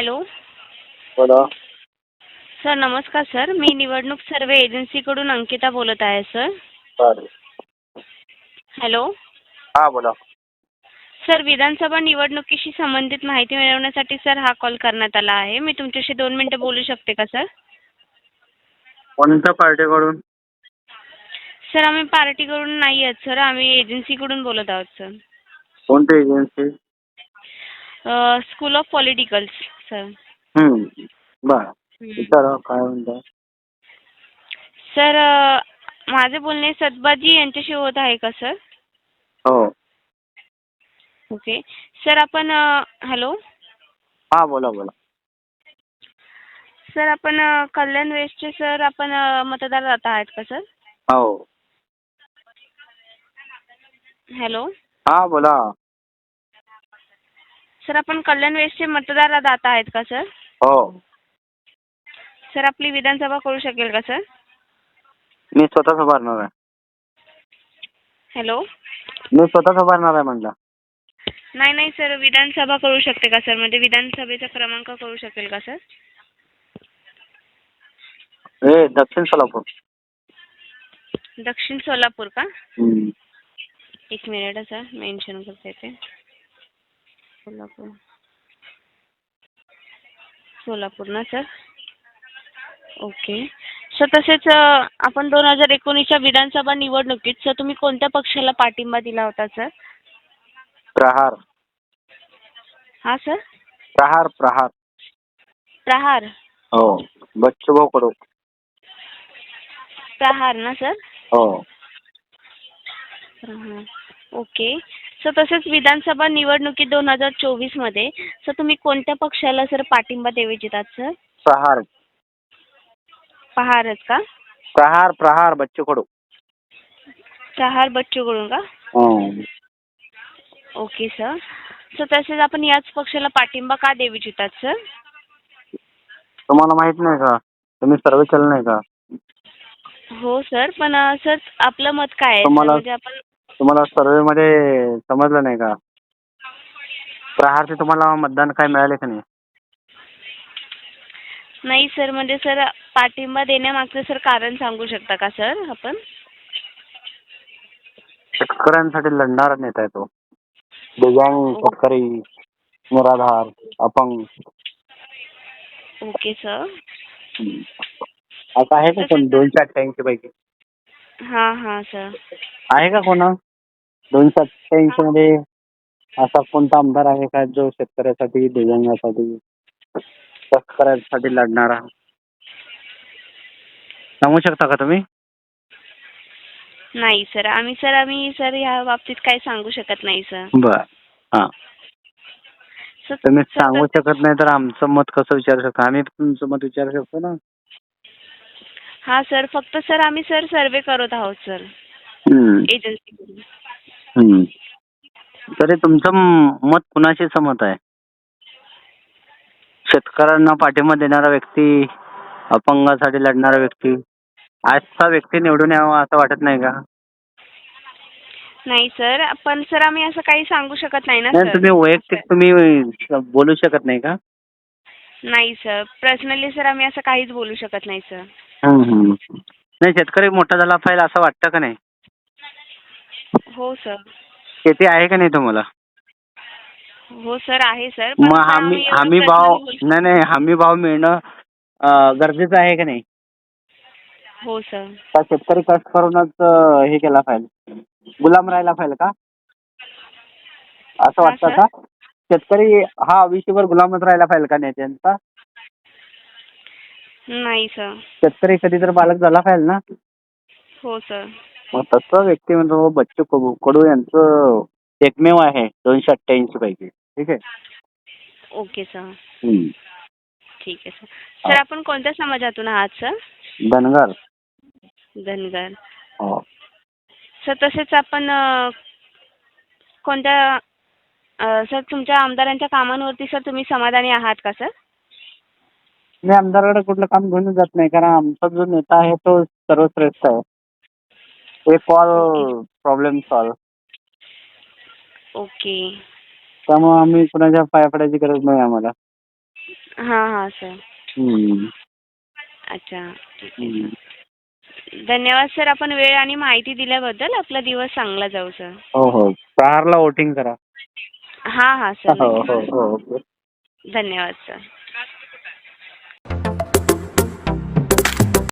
Hello. बोला. Sir नमस्कार sir. मी निवडणूक सर्वे एजन्सीकडून अंकिता बोलत आहे सर. बरं. हॅलो. हा बोला. सर विधानसभा निवडणुकीशी संबंधित माहिती मिळवण्यासाठी सर हा कॉल करण्यात आला आहे. मी तुमच्याशी दोन मिनटं बोलू शकते का सर? कोणत्या पार्टीकडून? सर आम्ही पार्टीकडून नाही आहेत सर. आम्ही एजन्सीकडून बोलत आहोत सर. कोणती agency? School of politicals. Sir. हम्म. बरं. विचारा काय म्हणता? सर माझे बोलणे सदबाजी यांच्याशी होत आहे का सर? हो. ओके. सर आपण हॅलो? हा बोला बोला. सर आपण अ, कल्याण वेस्टचे सर आपण अ, मतदार राहत आहात का सर? हो. हॅलो? हा बोला. सर आपण कल्याण वेस्टचे मतदार राहत आहेत का सर? हो. सर आपली विधानसभा करू शकेल का सर? मी स्वतःच उभारणार आहे. हॅलो? मी स्वतःच उभारणार आहे म्हणलं नाही नाही सर विधानसभा करू शकते का सर? म्हणजे विधानसभेचा क्रमांक करू शकेल का सर? ए दक्षिण सोलापूर. दक्षिण सोलापूर का? हम्म. एक मिनिट हा सर मेन्शन करते येते सोलापूर. सोलापूर ना सर? ओके. सर तसेच आपण दोन हजार एकोणीसच्या विधानसभा निवडणुकीत सर तुम्ही कोणत्या पक्षाला पाठिंबा दिला होता सर? प्रहार. हा सर? प्रहार प्रहार. प्रहार. हो बच्चूभाऊ कडू प्रहार ना सर? हो. प्रहार. ओके. सर तसेच विधानसभा निवडणुकीत दोन हजार चोवीसमध्ये सर तुम्ही कोणत्या पक्षाला सर पाठिंबा देऊ इच्छितात सर? प्रहार. पहारच का? प्रहार प्रहार बच्चू कडू. प्रहार बच्चूकडून का? हो. Okay sir. सर तसेच आपण याच पक्षाला पाठिंबा का देऊ इच्छितात सर? तुम्हाला माहीत नाही का? तुम्ही सर्वे केलं नाही का? हो सर. पण अ, सर आपलं मत काय आहे? सर? तुम्हाला- म्हणजे आपण तुम्हाला सर्वे मध्ये समजलं नाही का? प्रहारचे तुम्हाला मतदान काय मिळाले का नाही? नाही सर म्हणजे सर पाठिंबा देण्यामागचं सर कारण सांगू शकता का सर आपण? शेतकऱ्यांसाठी लढणारा नेता आहे तो. दिव्यांग शेतकरी निराधार अपंग. Okay sir. असं आहे का कोण? दोनशे अठ्ठ्याऐंशी पैकी. हां हां सर. आहे का कोणा? दोनशे अठ्ठ्याऐंशी मध्ये असा कोणता आमदार आहे का जो शेतकऱ्यासाठी दिव्यांगासाठी शेतकऱ्यांसाठी लढणारा? सांगू शकता का तुम्ही? नाही सर. आम्ही सर आम्ही सर ह्या बाबतीत काही सांगू शकत नाही सर. बर. हा. सर तुम्ही सर, सांगू शकत नाही तर आमचं मत कसं विचारू शकतो? आम्ही तुमचं मत विचारू शकतो ना? हां सर. फक्त सर आम्ही सर सर्वे करत आहोत सर. हम्म. हम्म. तरी तुमचं मत कुणाशी सहमत आहे? शेतकऱ्यांना पाठिंबा देणारा व्यक्ती अपंगासाठी लढणारा व्यक्ती असा व्यक्ती निवडून यावा असं वाटत नाही का? नाही सर. पण सर आम्ही असं काही सांगू शकत नाही ना नाही सर. तुम्ही वैयक्तिक तुम्ही बोलू शकत नाही का? नाही सर. पर्सनली सर आम्ही असं काहीच बोलू शकत नाही सर. नाही शेतकरी मोठा झाला पाहिजे असं वाटतं का नाही? हो सर शेती आहे का नाही तुम्हाला? हो सर आहे सर पण मग हमी एवढं हमी personally भाव बोलू- नाही नाही हमी भाव मिळणं अं, गरजेचं आहे का नाही? हो सर का शेतकरी कष्ट करूनच अं, हे केला पाहिजे? गुलाम राहायला पाहिजे का? असं वाटतं. का? शेतकरी हा आयुष्यभर गुलामच राहायला पाहिजे का नेत्यांचा नाही सर शेतकरी कधी तर बालक झाला पाहिजे ना? हो सर मग तसं व्यक्ती म्हणजे बच्चू कडू कडू यांचं एकमेव आहे दोनशे अठ्ठ्याऐंशी पैकी. ठीक आहे? Okay sir. ठीक आहे सर. सर आपण कोणत्या समाजातून आहात सर? धनगर. धनगर. हो. सर तसेच आपण अ, कोणत्या अ, सर तुमच्या आमदारांच्या कामांवरती सर तुम्ही समाधानी आहात का सर? मी आमदाराकडे कुठलं काम घेऊन जात नाही कारण आमचा जो नेता आहे तो सर्वश्रेष्ठ आहे. एक कॉल प्रॉब्लेम सॉल्व ओके त्यामुळे आम्ही कुणाच्या पाया पडायची गरज नाही आम्हाला. हां हां सर हम्म. अच्छा. ठीक आहे हम्म. धन्यवाद सर आपण वेळ आणि माहिती दिल्याबद्दल आपला दिवस चांगला जाऊ सर हो हो. प्रहारला वोटिंग करा. हां हां सर हो नक्की. हो हो. ओके धन्यवाद सर